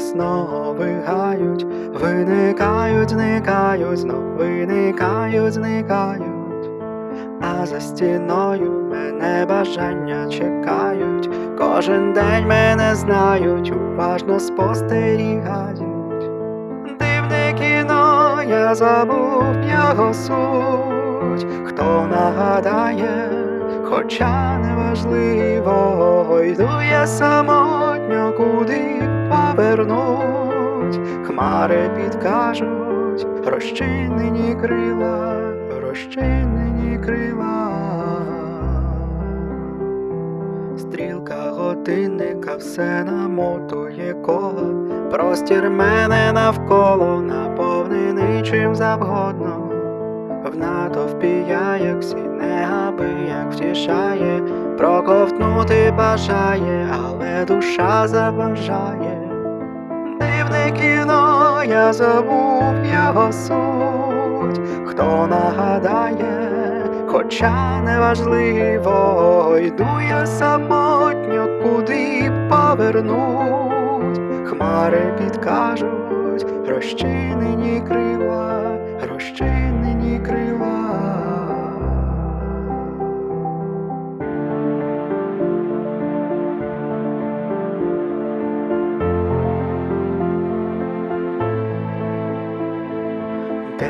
знов вигають, виникають, зникають, знов виникають, зникають, а за стіною мене бажання чекають, кожен день мене знають, уважно спостерігають. Дивне кіно, я забув його суть, хто нагадає, хоча неважливо, йду я самотньо, куди повернуть, хмари підкажуть, розчинені крила, розчинені крила. Стрілка годинника все намотує коло, простір мене навколо, наповнений чим завгодно. В натовпі я, як всі неабияк втішає, проковтнути бажає, але душа заважає. Дивне кіно, я забув його суть, хто нагадає, хоча неважливо, йду я самотньо, куди повернуть, хмари підкажуть, розчинені крила,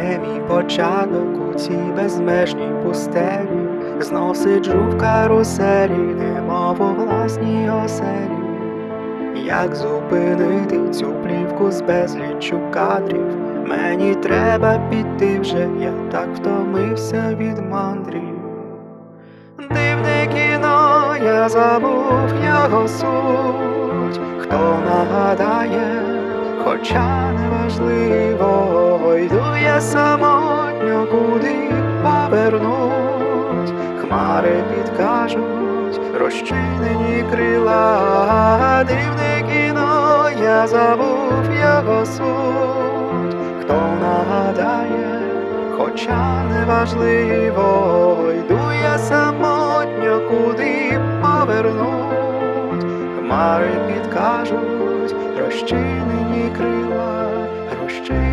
Де мій початок у цій безмежній пустелі, знов сиджу в каруселі, немов у власній оселі. Як зупинити цю плівку з безліччю кадрів? Мені треба піти вже, я так втомився від мандрів. Дивне кіно, я забув його суть, хто нагадає, хоча неважливо, я самотньо, куди повернуть, хмари підкажуть, розчинені крила, дивне кіно, я забув його суть, хто нагадає, хоча неважливо, йду я самотньо, куди повернуть, хмари підкажуть, розчинені крила, розчинені.